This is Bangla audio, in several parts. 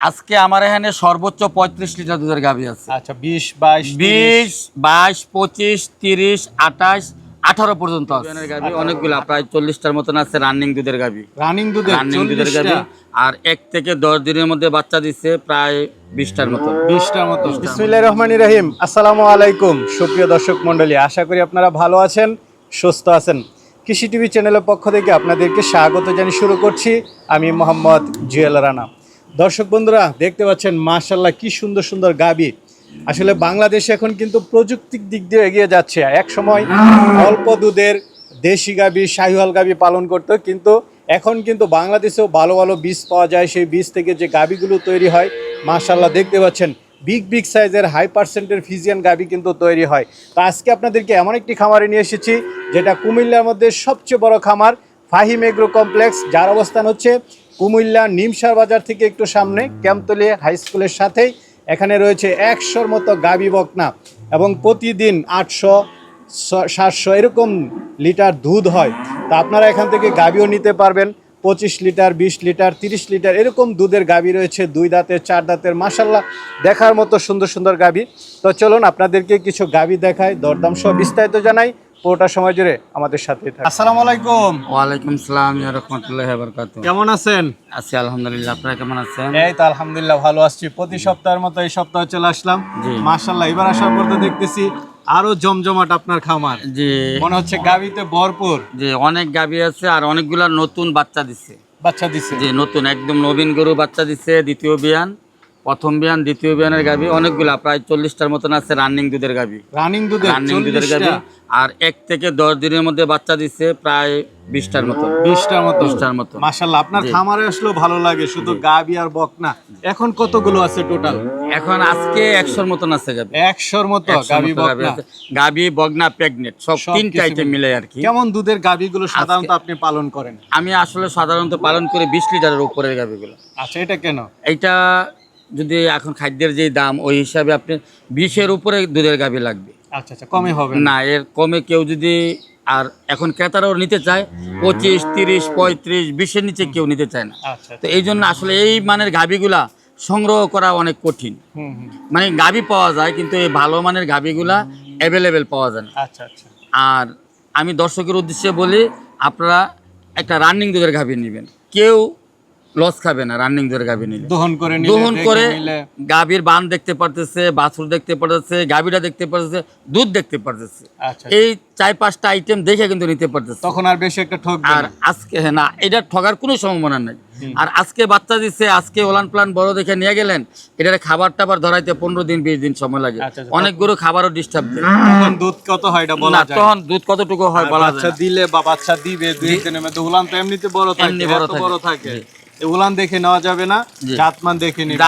আজকে আমার এখানে সর্বোচ্চ পঁয়ত্রিশ লিটার দুধের গাভী আছে। আচ্ছা বিশ বাইশ বিশ বাইশ পঁচিশ তিরিশ আঠাশ আঠারো পর্যন্ত গাভী অনেকগুলো প্রায় চল্লিশটার মতন আছে রানিং দুধের গাভী। রানিং দুধের রানিং দুধের গাভী। আর এক থেকে দশ দিনের মধ্যে বাচ্চা দিচ্ছে প্রায় বিশটার মতো বিশটার মতো বিসমিল্লাহির রহমানির রহিম। আসসালামু আলাইকুম সুপ্রিয় দর্শক মণ্ডলী। আশা করি আপনারা ভালো আছেন সুস্থ আছেন। কৃষি টিভি চ্যানেলের পক্ষ থেকে আপনাদেরকে স্বাগত জানিয়ে শুরু করছি। আমি মোহাম্মদ জুয়েল রানা। দর্শক বন্ধুরা, দেখতে পাচ্ছেন মাশাল্লাহ কি সুন্দর সুন্দর গাবি। আসলে বাংলাদেশে এখন কিন্তু প্রযুক্তির দিক দিয়ে এগিয়ে যাচ্ছে। এক সময় অল্প দুধের দেশি গাবি, শাহিওয়াল গাবি পালন করতো, কিন্তু এখন কিন্তু বাংলাদেশেও ভালো ভালো বীজ পাওয়া যায়। সেই বীজ থেকে যে গাবিগুলো তৈরি হয় মাশাল্লাহ দেখতে পাচ্ছেন বিগ বিগ সাইজের, হাই পার্সেন্টের ফিজিয়ান গাবি কিন্তু তৈরি হয়। তো আজকে আপনাদেরকে এমন একটি খামারে নিয়ে এসেছি, যেটা কুমিল্লার মধ্যে সবচেয়ে বড় খামার ফাহিম এগ্রো কমপ্লেক্স, যার অবস্থান হচ্ছে কুমিল্লা নিমসার বাজার থেকে একটু সামনে ক্যাম্পতলি হাই স্কুলের সাথেই এখানে রয়েছে একশোর মতো গাবি বকনা এবং প্রতিদিন আটশো সাতশো এরকম লিটার দুধ হয়। তা আপনারা এখান থেকে গাবিও নিতে পারবেন। পঁচিশ লিটার, বিশ লিটার, তিরিশ লিটার এরকম দুধের গাবি রয়েছে। দুই দাঁতের, চার দাঁতের মাসাল্লাহ দেখার মতো সুন্দর সুন্দর গাবি। তো চলুন আপনাদেরকে কিছু গাবি দেখায় দরদাম সহ বিস্তারিত জানাই। পুরোটা সময় জুড়ে আমাদের সাথে আসসালামু আলাইকুম। ওয়ালাইকুম সালাম রহমতুল্লাহ কেমন আছেন? আছি আলহামদুলিল্লাহ আপনারা কেমন আছেন? এই তো আলহামদুলিল্লাহ ভালো আসছি প্রতি সপ্তাহের মতো এই সপ্তাহে চলে আসলাম। জি। মাশাল্লাহ এবার আসার পর তো দেখতেছি আরও জমজমাট আপনার খামার। জি। মনে হচ্ছে গাবিতে ভরপুর। যে অনেক গাভী আছে আর অনেকগুলা নতুন বাচ্চা দিচ্ছে বাচ্চা দিছে। যে নতুন একদম নবীন গরু বাচ্চা দিচ্ছে দ্বিতীয় বিয়ান। প্রথম বিয়ান দ্বিতীয় বিয়ানের গাভী অনেকগুলা প্রায় চল্লিশটার মতন আছে রানিং দুধের গাভী রানিং দুধে রানিং দুধের গাভী আর এক থেকে দশ দিনের মধ্যে বাচ্চা দিচ্ছে প্রায় বিশটার মতো। বিশটার মতো? বিশটার মতো। মাশাল্লাহ আপনার খামারে আসলেও ভালো লাগে শুধু গাবি আর বকনা। এখন কতগুলো আছে টোটাল এখন আজকে একশোর মতন আছে গাভী একশোর মতো গাবি বকনা। গাভী বগনা প্রেগনেন্ট সব তিনটা আইটেম মিলে আর কি। কেমন দুধের গাবিগুলো সাধারণত আপনি পালন করেন? আমি আসলে সাধারণত পালন করি বিশ লিটারের উপরের গাভীগুলো আচ্ছা এটা কেন? এইটা যদি এখন খাদ্যের যে দাম ওই হিসাবে আপনি বিশের উপরে দুধের গাভী লাগবে। আচ্ছা আচ্ছা কমে হবে না। এর কমে কেউ যদি আর এখন ক্রেতারাও নিতে চায় পঁচিশ তিরিশ পঁয়ত্রিশ বিশের নিচে কেউ নিতে চায় না। আচ্ছা তো এই জন্য আসলে এই মানের গাভীগুলা সংগ্রহ করা অনেক কঠিন। মানে গাভী পাওয়া যায় কিন্তু এই ভালো মানের গাভীগুলা অ্যাভেলেবেল পাওয়া যায় না। আচ্ছা আচ্ছা। আর আমি দর্শকের উদ্দেশ্যে বলি আপনারা একটা রানিং দুধের গাভী নেবেন। কেউ লস খাবে না রানিং দুধের গাভী নিলে। দহন করে দহন করে গাভীর বান দেখতে পারতেছে বাছুর দেখতে পারতেছে গাভীটা দেখতে পারতেছে দুধ দেখতে পারতেছে। আচ্ছা এই চার পাঁচটা আইটেম দেখে কিন্তু নিতে পারতেছে। তখন আর বেশি একটা ঠকবে আর আজকে হ্যাঁ না এটা ঠগার কোনো সম্ভাবনা নেই। আর আজকে বাচ্চা দিচ্ছে আজকে ওলান প্লান বড় দেখে নিয়ে গেলেন এটার খাবার টাবার ধরাইতে পনেরো দিন বিশ দিন সময় লাগে। আচ্ছা, আচ্ছা। অনেক গরু খাবারও ডিস্টার্ব দেয়। তখন দুধ কত হয় এটা বলা যায়। তখন দুধ কতটুকু হয় বলা যায় না। দিলে বা বাচ্চা দিবে দুই দিনের মধ্যে উলান তো এমনিতে বড় থাকে বড় থাকে। দেখে নেওয়া যাবে না। জাতমান দেখে নিবে।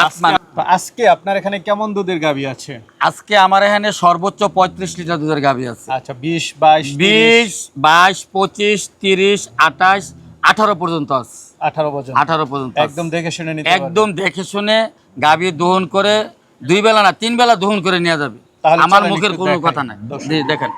আজকে- আপনার এখানে কেমন দুধের গাবি আছে? আজকে আমার এখানে সর্বোচ্চ পঁয়ত্রিশ লিটার দুধের আছে। আচ্ছা বিশ বাইশ বিশ বাইশ পঁচিশ তিরিশ আঠাশ আঠারো পর্যন্ত আছে। আঠারো বছর আঠারো পর্যন্ত একদম দেখে শুনে একদম দেখে শুনে গাভী দহন করে দুই বেলা না তিন বেলা দহন করে নেওয়া যাবে। আমার মুখের কোনো কথা নাই। দেখেন।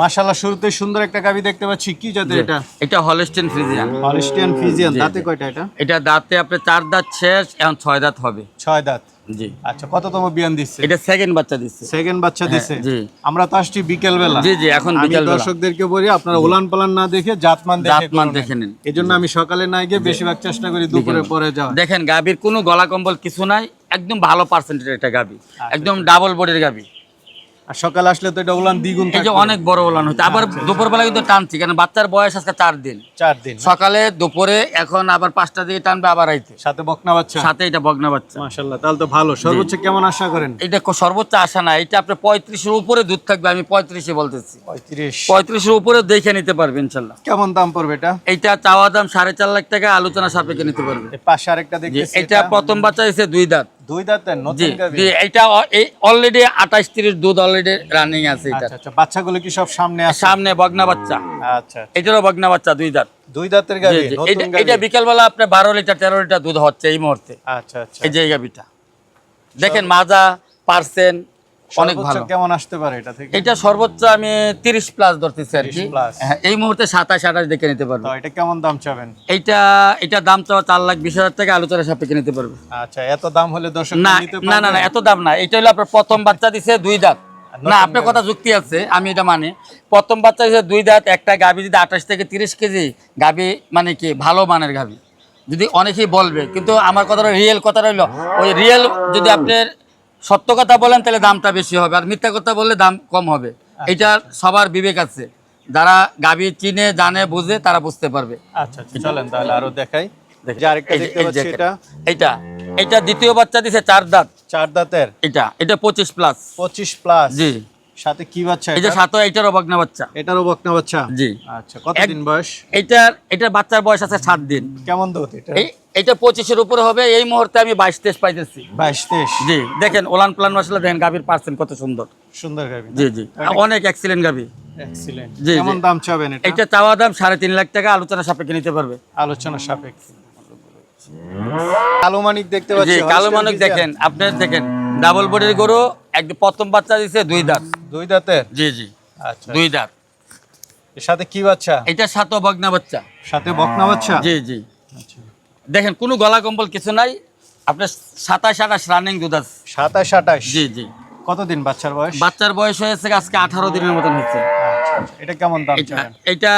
মাশাআল্লাহ শুরুতে সুন্দর একটা গাবি দেখতে পাচ্ছি। কি জাতের এটা? এটা হলস্টেন ফ্রিজিয়ান হলিস্টিয়ান ফিজিয়ান জি, দাঁতে কয়টা এটা? এটা দাঁতে আপনার চার দাঁত শেষ এখন ছয় দাঁত হবে। ছয় দাঁত। জি। আচ্ছা কততম বিয়ান দিচ্ছে? এটা সেকেন্ড বাচ্চা দিচ্ছে। সেকেন্ড বাচ্চা হ্যাঁ, দিছে জি। আমরা তো আসছি বিকেল বেলা জি জি এখন আমি বিকাল দর্শকদেরকে বলি আপনারা উলান পালান না দেখে জাতমান দেখে জাতমান। দেখে নিন। এজন্য আমি সকালে না গিয়ে বেশিরভাগ চেষ্টা করি দুপুরে পরে যাওয়া দেখেন গাভীর কোনো গলা কম্বল কিছু নাই একদম ভালো পার্সেন্টের এটা গাভী আচ্ছা, একদম ডাবল বডির গাভী আর সকালে আসলে তো এটা উলান দ্বিগুণ এই যে অনেক বড় ওলান হচ্ছে। আবার আচ্ছা, দুপুরবেলা কিন্তু টানছি কারণ বাচ্চার বয়স আজকে চার দিন। চার দিন সকালে দুপুরে এখন আবার পাঁচটা দিকে টানবে আবার আইতে সাথে বকনা বাচ্চা? সাথে এটা বগনা বাচ্চা। মাশাআল্লাহ তাহলে তো ভালো। সর্বোচ্চ কেমন আশা করেন? এটা সর্বোচ্চ আশা না এটা আপনার পঁয়ত্রিশের উপরে দুধ থাকবে আমি পঁয়ত্রিশে বলতেছি। পঁয়ত্রিশ। পঁয়ত্রিশের উপরে দেখে নিতে পারবে ইনশাল্লাহ কেমন দাম পড়বে এটা? এইটা চাওয়া দাম সাড়ে চার লাখ টাকা আলোচনা সাপেক্ষে নিতে পারবে। পাশে আরেকটা যে এটা প্রথম বাচ্চা এসে দুই দাঁত। দুই দাঁতের নতুন অলরেডি দুধ অলরেডি রানিং আছে এটা আচ্ছা আচ্ছা বাচ্চাগুলো কি সব সামনে আছে? সামনে বগনা বাচ্চা। আচ্ছা এটারও বগনা বাচ্চা দুই দাঁত। দুই দাঁতের। এটা- আপনার বারো লিটার তেরো লিটার দুধ হচ্ছে এই মুহূর্তে। আচ্ছা আচ্ছা। এই যে দেখেন মাজা পার্সেন অনেক ভালো। কেমন আসতে পারে এটা থেকে? এটা সর্বোচ্চ আমি তিরিশ প্লাস ধরতেছি আর কি। 30। হ্যাঁ, এই মুহূর্তে সাতাশ আঠাশ দেখে নিতে পারবে। এটা কেমন দাম চাবেন? এইটা এটা দাম চাওয়া চার লাখ বিশ হাজার টাকা আলোচনা সাপেক্ষে নিতে পারবে। আচ্ছা এত দাম হলে দর্শক নিতে না না না এত দাম না। এটা হলো আপনার প্রথম বাচ্চা দিছে দুই দাঁত। না আপনার কথা যুক্তি আছে আমি এটা মানি। প্রথম বাচ্চা দিছে দুই দাঁত একটা গাভি যদি আঠাশ থেকে তিরিশ কেজি গাভি মানে কি ভালো মানের গাভি। যদি অনেকেই বলবে কিন্তু আমার কথাটা রিয়েল কথা রইল ওই রিয়েল যদি আপনার সত্য কথা বলেন তাহলে দামটা বেশি হবে। আর মিথ্যা কথা বললে দাম কম হবে। এটা সবার বিবেক আছে। যারা গাবি চিনে জানে বুঝে তারা বুঝতে পারবে। আচ্ছা আচ্ছা চলেন তাহলে আরও দেখাই। এটা। এইটা দ্বিতীয় বাচ্চা দিছে চার দাঁত। চার দাঁতের? এটা এটা পঁচিশ প্লাস পঁচিশ প্লাস জি। সাথে কি বাচ্চা এটা? বগনা বাচ্চা। এটারও বকনা বাচ্চা? জি। আচ্ছা কতদিন বয়স? এইটার এটার বাচ্চার বয়স আছে সাত দিন। কেমন দুধ এটা? এটা পঁচিশের উপরে হবে এই মুহূর্তে আমি বাইশ তেইশ পাইতেছি। বাইশ তেইশ? জি দেখেন ওলান প্লান মশলা দেখেন গাভীর পার্সেন্ট কত সুন্দর। সুন্দর গাবি জি জি। অনেক এক্সিলেন্ট গাভী। এক্সিলেন্ট কেমন দাম চাবেন এটা? এটা চাওয়া দাম সাড়ে তিন লাখ টাকা আলোচনা সাপেক্ষে নিতে পারবে। আলোচনা সাপেক্ষে। কালো মানিক দেখতে জি পাচ্ছি কালো মানক। দেখেন আপনার দেখেন। ডাবল বডির গরু একদম প্রথম বাচ্চা দিছে দুই দাঁত। দুই দাঁতের? জি জি। আচ্ছা। দুই দাঁত। এর সাথে কি বাচ্চা? এটা সাত বগনা বাচ্চা। সাথে বকনা বাচ্চা? জি জি। আচ্ছা দেখেন কোনো গলা কম্বল কিছু নাই। আপনার সাতাশ আঠাশ রানিং দুধ আছে। সাতাশ আঠাশ? জি জি। কতদিন বাচ্চার বয়স? বাচ্চার বয়স হয়েছে আজকে আঠারো দিনের মতন হয়েছে। আচ্ছা, আচ্ছা। এটা কেমন দাম এটা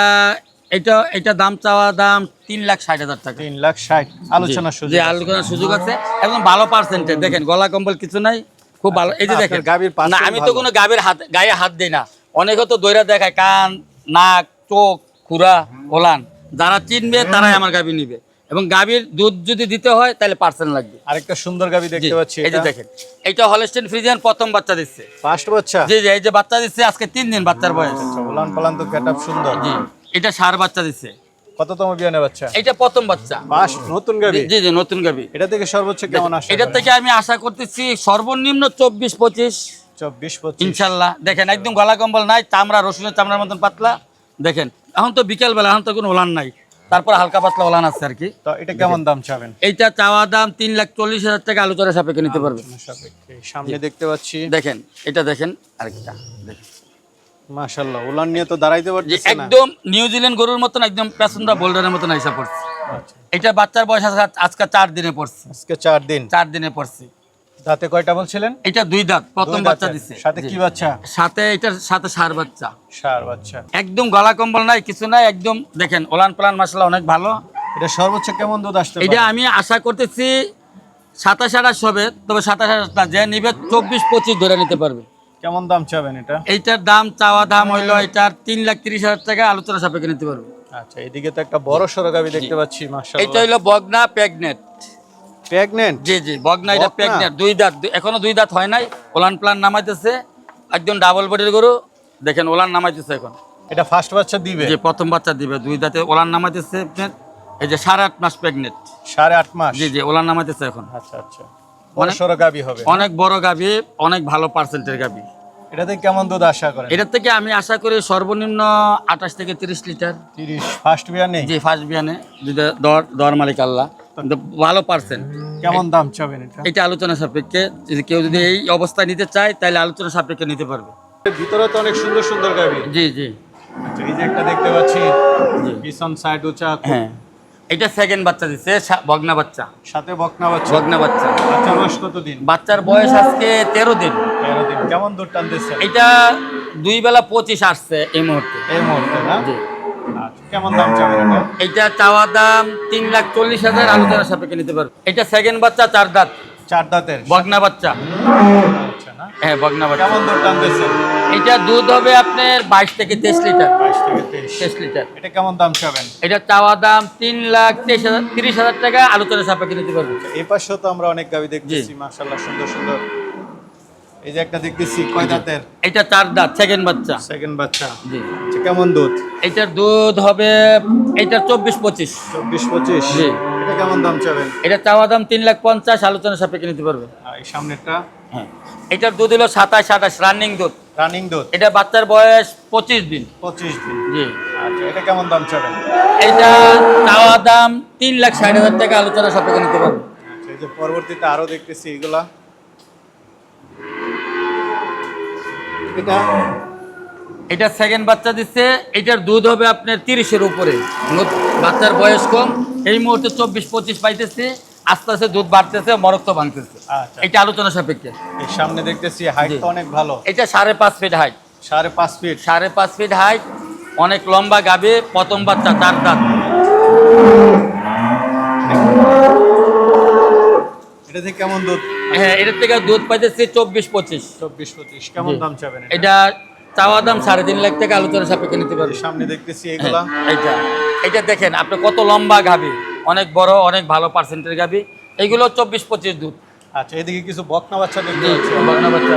এটা এটা এটা দাম চাওয়া দাম তিন লাখ ষাট হাজার টাকা। তিন লাখ ষাট আলোচনার সুযোগ আলোচনার সুযোগ আছে একদম ভালো পার্সেন্টেজ দেখেন গলা কম্বল কিছু নাই খুব ভালো। এই যে দেখেন গাভীর না আমি তো। কোনো গাভীর হাত গায়ে হাত দিই না। অনেকে তো দৈরা দেখায় কান নাক চোখ খুরা ওলান যারা চিনবে তারাই আমার গাভী নিবে। এবং গাভীর দুধ যদি দিতে হয় তাহলে পার্সেন্ট লাগবে। আরেকটা সুন্দর গাভী দেখতে পাচ্ছি এই যে দেখেন এইটা হলস্টেন ফ্রিজিয়ান প্রথম বাচ্চা দিচ্ছে। ফার্স্ট বাচ্চা? জি জি এই যে বাচ্চা দিচ্ছে আজকে তিন দিন বাচ্চার বয়স। আচ্ছা, উলান পালান তো সুন্দর। জি। এটা সার বাচ্চা দিচ্ছে কততম বিয়ানে বাচ্চা? এইটা প্রথম বাচ্চা। ফার্স্ট নতুন গাবি? জি জি নতুন গাভী এটা থেকে সর্বোচ্চ কেমন আসে এটার থেকে আমি আশা করতেছি সর্বনিম্ন চব্বিশ পঁচিশ। চব্বিশ পঁচিশ। ইনশাল্লাহ। দেখেন একদম গলা কম্বল নাই চামড়া রসুনের চামড়ার মতন পাতলা। দেখেন এখন তো বিকেল বেলা এখন তো কোনো ওলান নাই। তারপর হালকা পাতলা ওলান আছে আর কি। তো এটা কেমন দাম চাবেন? এইটা চাওয়া দাম তিন লাখ চল্লিশ হাজার টাকা আলোচনা সাপেক্ষে নিতে পারবে। সামনে দেখতে পাচ্ছি। দেখেন এটা দেখেন আরেকটা দেখেন। মাশাল্লাহ উলান নিয়ে তো দাঁড়াইতে পারতেছে না। একদম নিউজিল্যান্ড গরুর মতন একদম প্যাসেঞ্জার বোল্ডারের মতন আইসা পড়ছে। আচ্ছা, এটা বাচ্চার বয়স আজকে চার দিনে পড়ছে। আজকে চার দিন। চার দিনে পড়ছে। দাঁতে কয়টা বলছিলেন? এটা দুই দাঁত প্রথম বাচ্চা দিছে। সাথে কি বাচ্চা? সাথে এটার সাথে সার বাচ্চা। সার বাচ্চা। একদম গলা কম্বল নাই কিছু নাই একদম দেখেন ওলান পালান মশলা অনেক ভালো। এটা সর্বোচ্চ কেমন দুধ আসতে এটা আমি আশা করতেছি সাতাশ আঠাশ হবে তবে সাতাশ আঠাশ না যে নিবে চব্বিশ পঁচিশ ধরে নিতে পারবে। কেমন দাম চাবেন এটা? এইটার দাম চাওয়া দাম হইল এটার তিন লাখ তিরিশ হাজার টাকা আলোচনা সাপেক্ষে নিতে পারবে। আচ্ছা এদিকে তো একটা বড় সড়ো গাবি দেখতে পাচ্ছি মাশাআল্লাহ। হইল বগনা প্রেগনেট প্রেগনেন্ট জি জি বগনা এটা? প্রেগনেট দুই দাঁত এখনও দুই দাঁত হয় নাই ওলান প্লান নামাইতেছে একদম ডাবল বডির গরু দেখেন ওলান নামাইতেছে এখন। এটা ফার্স্ট বাচ্চা দিবে? যে প্রথম বাচ্চা দিবে দুই দাঁতে ওলান নামাইতেছে এই যে সাড়ে আট মাস প্রেগনেট সাড়ে আট মাস? জি জি ওলান নামাইতেছে এখন। আচ্ছা আচ্ছা। বড় সড়ো গাবি হবে। অনেক বড় গাভী অনেক ভালো পার্সেন্টের গাভী এটাতে কেমন দুধ আশা করেন? এটার থেকে আমি আশা করি সর্বনিম্ন আঠাশ থেকে তিরিশ লিটার। তিরিশ ফার্স্ট বিয়ার নেই? ফার্স্ট বিয়ানে দর দর মালিক আল্লাহ। ভালো পার্সেন্ট কেমন দাম চাবেন এটা? এটা আলোচনা সাপেক্ষে যদি কেউ যদি এই অবস্থায় নিতে চায় তাহলে আলোচনা সাপেক্ষে নিতে পারবে। ভিতরে তো অনেক সুন্দর সুন্দর গাবি। জি জি। আচ্ছা এই যে একটা দেখতে পাচ্ছি জি। পিছন সাইড উঁচা হ্যাঁ। এটা সেকেন্ড বাচ্চা দিচ্ছে বগনা বাচ্চা। সাথে বকনা বাচ্চা। বগনা বাচ্চা। বাচ্চার বয়স কত দিন? বাচ্চার বয়স আজকে তেরো দিন। তেরো দিন। কেমন দুধ টানতেছে? এটা দুই বেলা পঁচিশ আসছে এই মুহূর্তে। এই মুহূর্তে না? জি। আচ্ছা কেমন দাম চাবেন এটা? চাওয়া দাম তিন লাখ চল্লিশ হাজার আলোচনা সাপেক্ষে নিতে পারবে। এটা সেকেন্ড বাচ্চা চার দাঁত। চার দাঁতের। বগনা বাচ্চা। আচ্ছা। না? হ্যাঁ বগনা বাচ্চা কেমন দুধ টানতেছে? এটা দুধ হবে আপনার বাইশ থেকে তেইশ লিটার। বাইশ থেকে লিটার। এটা কেমন দাম চাবেন? এটা চাওয়া দাম তিন লাখ তেইশ হাজার তিরিশ হাজার টাকা আলোচনা সাপেক্ষে নিতে পারবে। এই পাশেও তো আমরা অনেক গাবি দেখতেছি মাশাআল্লাহ সুন্দর সুন্দর। এই যে একটা দেখতেছি কয় দাঁতের? এটা চার দাঁত সেকেন্ড বাচ্চা। সেকেন্ড বাচ্চা। জি। আচ্ছা, কেমন দুধ? এটার দুধ হবে এটা চব্বিশ পঁচিশ। চব্বিশ পঁচিশ। জি। এটা কেমন দাম চাবেন? এটা চাওয়া দাম তিন লাখ পঞ্চাশ আলোচনা সাপেক্ষে নিতে পারবে। আর এই সামনেরটা? এটার দুধ হলো সাতাশ আঠাশ রানিং দুধ। রানিং দুধ। এটা বাচ্চার বয়স পঁচিশ দিন। পঁচিশ দিন। জি। আচ্ছা এটা কেমন দাম চাবেন? এটা চাওয়া দাম তিন লাখ ষাট হাজার টাকা আলোচনা সাপেক্ষে নিতে পারবে। আচ্ছা, এই যে পরবর্তীতে আরও দেখতেছি এগুলা। এটা? এটা সেকেন্ড বাচ্চা দিচ্ছে এটার দুধ হবে আপনার তিরিশের উপরে। বাচ্চার বয়স কম এই মুহূর্তে চব্বিশ পঁচিশ পাইতেছে। আস্তে আস্তে দুধ বাড়তেছে মরক্ত ভাঙতেছে। আচ্ছা। এটা আলোচনা সাপেক্ষে। সামনে দেখতেছি হাইট তো অনেক ভালো। এটা সাড়ে পাঁচ ফিট হাইট সাড়ে পাঁচ ফিট সাড়ে পাঁচ ফিট হাইট অনেক লম্বা গাবে প্রথম বাচ্চা চার দাঁত। এটা থেকে কেমন দুধ? হ্যাঁ এটার থেকে দুধ পাইতেছে চব্বিশ পঁচিশ। চব্বিশ পঁচিশ কেমন দাম চাবেন এটা? এটা চাওয়া দাম সাড়ে তিন লাখ টাকা আলোচনা সাপেক্ষে নিতে পারবে। সামনে দেখতেছি এগুলা। হ্যাঁ, এটা দেখেন আপনি কত লম্বা গাবি অনেক বড় অনেক ভালো পার্সেন্টের গাবি। এইগুলো চব্বিশ পঁচিশ দুধ। আচ্ছা এদিকে কিছু বকনা বাচ্চা দেখতে পাচ্ছি। বাগনা বাচ্চা।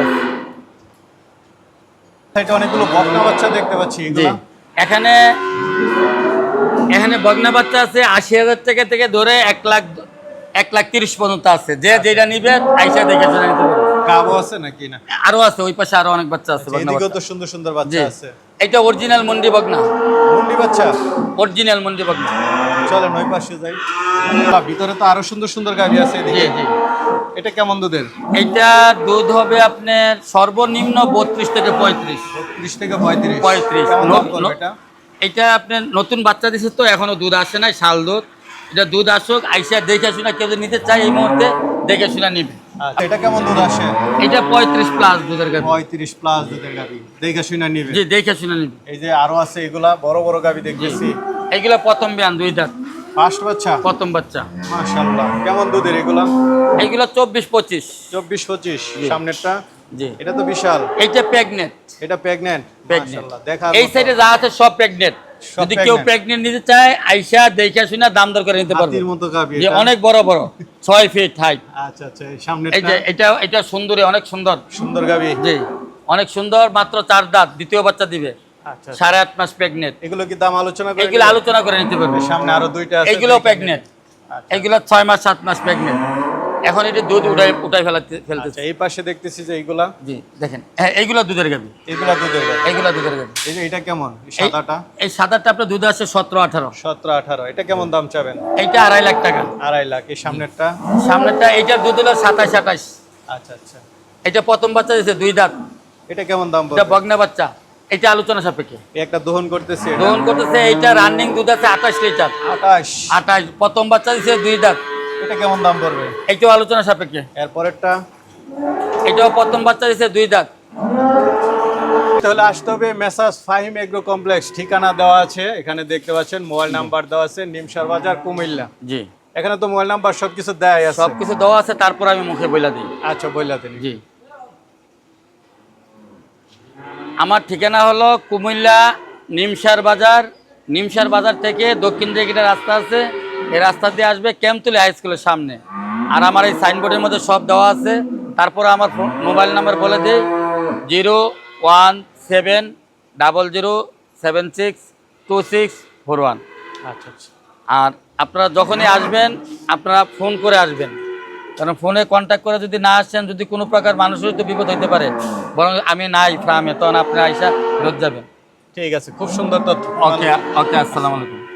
এটা অনেকগুলো বকনা বাচ্চা দেখতে পাচ্ছি জি এখানে এখানে বগনা বাচ্চা আছে আশি হাজার টাকা থেকে ধরে এক লাখ এক লাখ তিরিশ পর্যন্ত আছে। যে যেটা নিবে আইসা দেখে শুনে নিতে পারবে। গাবো আছে নাকি না? আরও আছে ওই পাশে আরও অনেক বাচ্চা আছে এদিকেও তো সুন্দর সুন্দর বাচ্চা আছে। এটা অরিজিনাল মন্ডি বগনা মুন্ডি বাচ্চা? অরিজিনাল মন্ডি বগনা চলেন ওই পাশে যাই। ভিতরে তো আরও সুন্দর সুন্দর গাড়ি আছে জি জি। এটা কেমন দুধের? এইটা দুধ হবে আপনার সর্বনিম্ন বত্রিশ থেকে পঁয়ত্রিশ। ত্রিশ থেকে পঁয়ত্রিশ। পঁয়ত্রিশ। এটা? এটা আপনার নতুন বাচ্চা দিছে তো এখনও দুধ আসে নাই শাল দুধ। এটা দুধ আসুক আইসা দেখে শুনে কেউ নিতে চাই এই মুহূর্তে দেখে শুনে নিবে। আচ্ছা, এটা কেমন দুধ আসে? এটা পঁয়ত্রিশ প্লাস দুধের গাভি পঁয়ত্রিশ প্লাস দুধের গাবি দেখে শুনে নিবে। জি দেখে শুনে নিবে। এই যে আরও আছে এগুলা বড় বড় গাবি দেখতেছি। এইগুলো প্রথম বিয়ান দুই দাঁত ফার্স্ট বাচ্চা? প্রথম বাচ্চা। মাশাআল্লাহ। কেমন দুধের এগুলা? এইগুলো চব্বিশ পঁচিশ। চব্বিশ পঁচিশ সামনেরটা? জি। এটা তো বিশাল। এইটা প্রেগনেন্ট। এটা প্রেগনেন্ট? প্রেগনেন্ট। দেখার এই সাইডে যা আছে সব প্রেগনেন্ট। যদি কেউ pregnant। নিতে চায় আইসা দেখে শুনে দাম দর করে নিতে পারবে। মতো গাবি যে অনেক বড় বড় ছয় ফিট হাইট আচ্ছা আচ্ছা যে এটা এটা সুন্দরী অনেক সুন্দর। সুন্দর গাবি জি অনেক সুন্দর মাত্র চার দাঁত দ্বিতীয় বাচ্চা দিবে। সাড়ে আট মাস প্রেগনেন্ট এগুলো কি দাম আলোচনা করে এইগুলো আলোচনা করে নিতে পারবে? সামনে আরও দুইটা আছে এইগুলো প্রেগনেন্ট। আচ্ছা। ছয় মাস সাত মাস প্রেগনেন্ট এখন এটা দুধ উঠাই উঠাই ফেলাতে আচ্ছা ফেলতেছে এই পাশে দেখতেছি যে এইগুলা। জি দেখেন। হ্যাঁ এইগুলো দুধের গাবি। এগুলা দুধের গাবি। এইগুলো দুধের গাবি। এই যে এটা কেমন? এই এই- সাদাটা? আপনার দুধ আছে সতেরো আঠারো। সতেরো আঠারো। এটা কেমন দাম চাবেন? এইটা আড়াই লাখ টাকা। আড়াই লাখ। এই সামনেরটা? সামনেরটা এইটার দুধ হলো সাতাশ আঠাশ আচ্ছা আচ্ছা। এটা প্রথম বাচ্চা দিয়েছে দুই দাঁত। এটা কেমন দাম এটা বগনা বাচ্চা। এটা আলোচনা সাপেক্ষে। একটা দহন করতেছি এটা। গ্রহণ করতেছে এইটা রানিং দুধ আছে আঠাশ লিটার আঠাশ। আঠাশ প্রথম বাচ্চা দিয়েছে দুই দাঁত। এটা কেমন দাম পড়বে? এইটাও আলোচনা সাপেক্ষে। এরপরেরটা? এটাও প্রথম বাচ্চা দিয়েছে দুই দাঁত। তাহলে আসতে হবে মেসাজ ফাহিম এগ্রো কমপ্লেক্স। ঠিকানা দেওয়া আছে এখানে দেখতে পাচ্ছেন মোবাইল নাম্বার দেওয়া আছে নিমসার বাজার কুমিল্লা। জি। এখানে তো মোবাইল নাম্বার সবকিছু দেয় আছে। সব কিছু দেওয়া আছে তারপর আমি মুখে বইলা দিই। আচ্ছা বইলা তিনি জি। আমার ঠিকানা হলো কুমিল্লা নিমসার বাজার। নিমসার বাজার থেকে দক্ষিণ দিকে একটা রাস্তা আছে। এই রাস্তা দিয়ে আসবে ক্যাম্পতুলি হাই স্কুলের সামনে। আর আমার এই সাইনবোর্ডের মধ্যে সব দেওয়া আছে। তারপরে আমার মোবাইল নাম্বার বলে দিই। Zero one seven double zero seven six two six four one. আচ্ছা আচ্ছা। আর আপনারা যখনই আসবেন আপনারা ফোন করে আসবেন। কারণ ফোনে কন্ট্যাক্ট করে যদি না আসেন যদি কোনো প্রকার মানুষের তো বিপদ হইতে পারে বরং আমি নাই ফ্রামে তখন আপনি আইসা রোজ যাবেন ঠিক আছে খুব সুন্দর তথ্য। ওকে ওকে আসসালামু আলাইকুম।